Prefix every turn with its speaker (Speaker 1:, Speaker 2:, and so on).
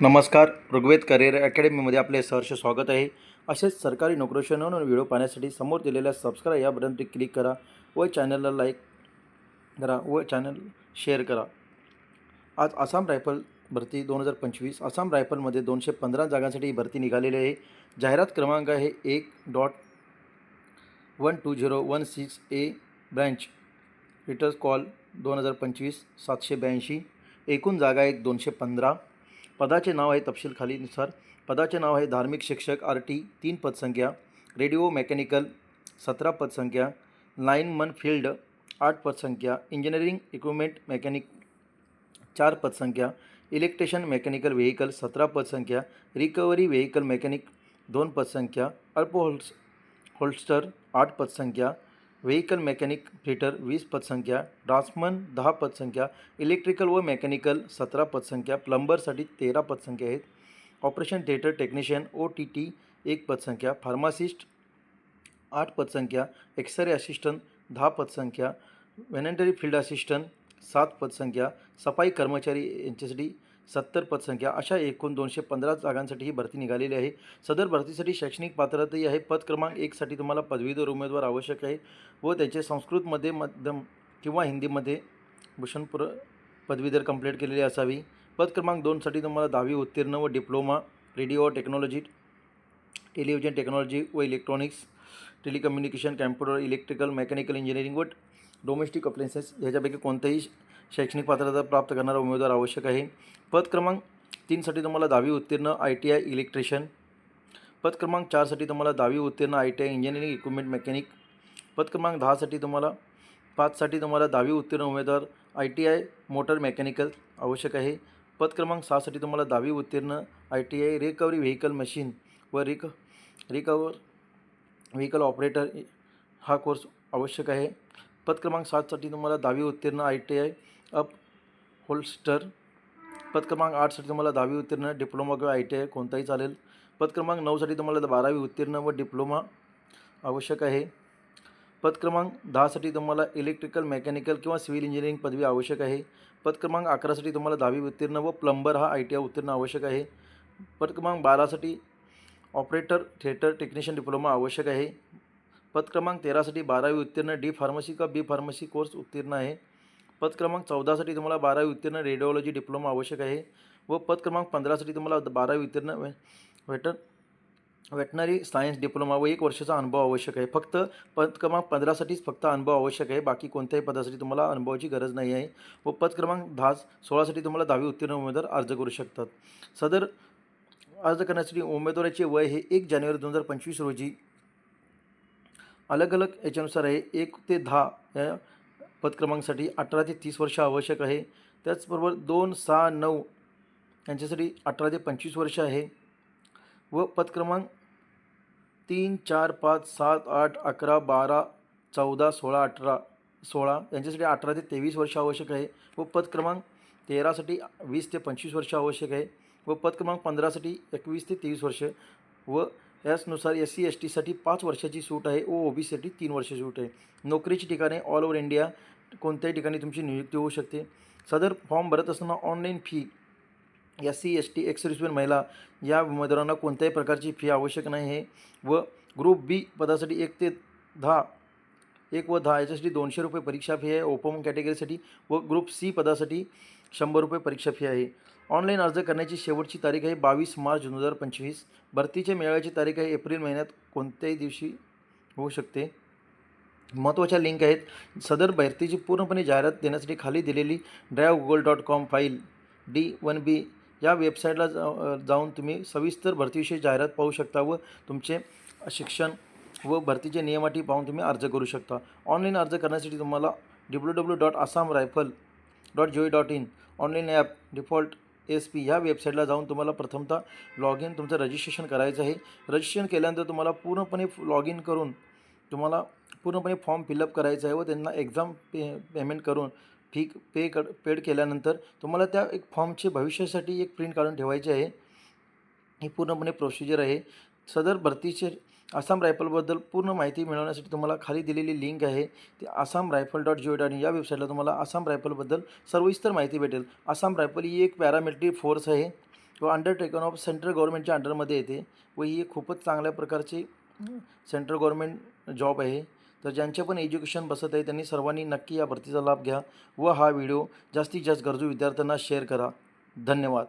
Speaker 1: नमस्कार ऋग्वेद करिअर अकॅडमीमध्ये आपले सहर्ष स्वागत आहे. असेच सरकारी नोकरीचे व्हिडिओ पाहण्यासाठी समोर दिलेल्या सबस्क्राईब या बटनवर क्लिक करा व चॅनलला लाईक करा व चॅनल शेअर करा. आज आसाम रायफल भरती दोन हजार पंचवीस. आसाम रायफलमध्ये दोनशे पंधरा जागांसाठी भरती निघालेली आहे. जाहिरात क्रमांक आहे एक dot one two zero one six A branch रिटर्स call दोन हजार पंचवीस सातशे ब्याऐंशी. एकूण जागा एक दोनशे पंधरा. पदाचे नाव आहे तपशील खालीनुसार पदाचे नाव आहे धार्मिक शिक्षक आर टी तीन पदसंख्या, रेडिओ, मेकॅनिकल, सतरा पदसंख्या लाईनमन फ़ील्ड, आठ पदसंख्या, इंजिनिअरिंग, इक्विपमेंट, मेकॅनिक, चार पदसंख्या, इलेक्ट्रिशियन, मेकॅनिकल व्हेकल सतरा पदसंख्या, रिकव्हरी व्हेकल मेकॅनिक, दोन पदसंख्या अल्प होल्स होल्स्टर, आठ पदसंख्या व्हेकल मेकॅनिक फिटर वीस पदसंख्या ड्राफ्ट्समन दहा पदसंख्या इलेक्ट्रिकल व मेकॅनिकल सतरा पदसंख्या प्लंबरसाठी तेरा पदसंख्या आहेत. Operation theatre technician O T T एक पदसंख्या फार्मासिस्ट आठ पदसंख्या एक्सरे असिस्टंट दहा पदसंख्या व्हॅलेंटरी फ़ील्ड असिस्टंट सात पदसंख्या सफ़ाई कर्मचारी यांच्यासाठी सत्तर पदसंख्या अशा एकूण दोनशे पंधरा जागांसाठी ही भरती निघालेली आहे. सदर भरतीसाठी शैक्षणिक पात्रताही आहे. पद क्रमांक एकसाठी तुम्हाला पदवीधर उमेदवार आवश्यक आहे व त्याचे संस्कृतमध्ये मध्यम किंवा हिंदीमध्ये भूषणपूर पदवीधर कंप्लीट केलेली असावी. पद क्रमांक दोनसाठी तुम्हाला दहावी उत्तीर्ण व diploma radio technology television technology व electronics telecommunication computer electrical mechanical engineering व डोमेस्टिक अप्लायन्सेस ह्याच्यापैकी कोणत्याही शैक्षणिक पात्रता प्राप्त करणारा उमेदवार आवश्यक आहे. पद क्रमांक तीनसाठी तुम्हाला दहावी उत्तीर्ण आय टी आय इलेक्ट्रिशियन. पद क्रमांक चारसाठी तुम्हाला दहावी उत्तीर्ण I T I engineering equipment mechanic. पद क्रमांक दहासाठी तुम्हाला पाचसाठी तुम्हाला दहावी उत्तीर्ण उमेदवार I T I motor mechanical आवश्यक आहे. पद क्रमांक सहासाठी तुम्हाला दहावी उत्तीर्ण I T I recovery vehicle machine व रिक रिकवर व्हेकल ऑपरेटर हा कोर्स आवश्यक आहे. पद क्रमांक सातसाठी तुम्हाला दहावी उत्तीर्ण I T I upholster पद क्रमांक आठसाठी तुम्हाला दहावी उत्तीर्ण डिप्लोमा किंवा आय टी आय कोणताही चालेल. पद क्रमांक नऊसाठी तुम्हाला बारावी उत्तीर्ण व डिप्लोमा आवश्यक आहे. पद क्रमांक दहासाठी तुम्हाला इलेक्ट्रिकल मेकॅनिकल किंवा सिव्हिल इंजिनिअरिंग पदवी आवश्यक आहे. पद क्रमांक अकरासाठी तुम्हाला दहावी उत्तीर्ण व प्लंबर हा आय टी आय उत्तीर्ण आवश्यक आहे. पद क्रमांक बारासाठी ऑपरेटर थिएटर टेक्निशियन डिप्लोमा आवश्यक आहे. पद क्रमांक तेरासाठी बारावी उत्तीर्ण डी फार्मसी का बी फार्मसी कोर्स उत्तीर्ण आहे. पद क्रमांक चौदासाठी तुम्हाला बारावी उत्तीर्ण रेडिओलॉजी डिप्लोमा आवश्यक आहे व पद क्रमांक पंधरासाठी तुम्हाला बारावी उत्तीर्ण वे वेटर वेटनरी सायन्स डिप्लोमा व एक वर्षाचा अनुभव आवश्यक आहे. फक्त पद क्रमांक पंधरासाठीच फक्त अनुभव आवश्यक आहे. बाकी कोणत्याही पदासाठी तुम्हाला अनुभवाची गरज नाही आहे व पद क्रमांक दहा सोळासाठी तुम्हाला दहावी उत्तीर्ण उमेदवार अर्ज करू शकतात. सदर अर्ज करण्यासाठी उमेदवाराचे वय हे एक जानेवारी दोन हजार पंचवीस रोजी. अलग अलग याच्यानुसार आहे एक ते दहा या पदक्रमांकासाठी अठरा ते तीस वर्ष आवश्यक आहे. त्याचबरोबर दोन सहा नऊ यांच्यासाठी अठरा ते पंचवीस वर्ष आहे. व पदक्रमांक तीन चार पाच सात आठ अकरा बारा चौदा सोळा अठरा सोळा यांच्यासाठी अठरा ते तेवीस वर्ष आवश्यक आहे. व पदक्रमांक तेरासाठी वीस ते पंचवीस वर्ष आवश्यक आहे. व पद क्रमांक पंधरासाठी एकवीस ते तेवीस वर्ष व याचनुसार एस सी एस टीसाठी पाच वर्षाची सूट आहे व ओ बी सीसाठी तीन वर्षाची सूट आहे. नोकरीची ठिकाणे ऑल ओव्हर इंडिया कोणत्याही ठिकाणी तुमची नियुक्ती होऊ शकते. सदर फॉर्म भरत असताना online fee S C S T X महिला या उमेदवारांना कोणत्याही प्रकारची फी आवश्यक नाही आहे व ग्रुप बी पदासाठी एक ते दहा एक व दहा याच्यासाठी दोनशे रुपये परीक्षा फी आहे. ओपन कॅटेगरीसाठी व ग्रुप सी पदासाठी शंभर रुपये परीक्षा फी आहे. ऑनलाईन अर्ज करण्याची शेवटची तारीख आहे बावीस मार्च दोन हजार पंचवीस. भरतीच्या मेळाव्याची तारीख आहे एप्रिल महिन्यात. कोणत्याही दिवशी होऊ शकते. महत्त्वाच्या लिंक आहेत. सदर भरतीची पूर्णपणे जाहिरात देण्यासाठी खाली दिलेली drive Google dot com file D one B या वेबसाईटला जा जाऊन तुम्ही सविस्तर भरतीविषयी जाहिरात पाहू शकता व तुमचे शिक्षण व भरतीचे नियमाटी पाहून तुम्ही अर्ज करू शकता. ऑनलाईन अर्ज करण्यासाठी तुम्हाला W W dot Assam rifle dot G dot in online app default S P ह्या वेबसाईटला जाऊन तुम्हाला प्रथमतः लॉग इन तुमचं रजिस्ट्रेशन करायचं आहे. रजिस्ट्रेशन केल्यानंतर तुम्हाला पूर्णपणे लॉग इन करून तुम्हाला पूर्णपणे फॉर्म फिलअप करायचा आहे व त्यांना एक्झाम पे पेमेंट करून फी पे कर पेड केल्यानंतर तुम्हाला त्या एक फॉर्मचे भविष्यासाठी एक प्रिंट काढून ठेवायची आहे. ही पूर्णपणे प्रोसिजर आहे. सदर भरतीचे आसाम रायफलबद्दल पूर्ण माहिती मिळवण्यासाठी तुम्हाला खाली दिलेली लिंक आहे. ती Assam rifle dot G O dot या वेबसाईटला तुम्हाला आसाम रायफलबद्दल सर्वविस्तर माहिती भेटेल. आसाम रायफल ही एक पॅरामिलिटरी फोर्स आहे व अंडरटेकन ऑफ सेंट्रल गव्हर्नमेंटच्या अंडरमध्ये येते व ही एक खूपच चांगल्या प्रकारची सेंट्रल गव्हर्नमेंट जॉब आहे. तर ज्यांचे पण एज्युकेशन बसत आहे त्यांनी सर्वांनी नक्की या भरतीचा लाभ घ्या व हा व्हिडिओ जास्तीत जास्त गरजू विद्यार्थ्यांना शेअर करा. धन्यवाद.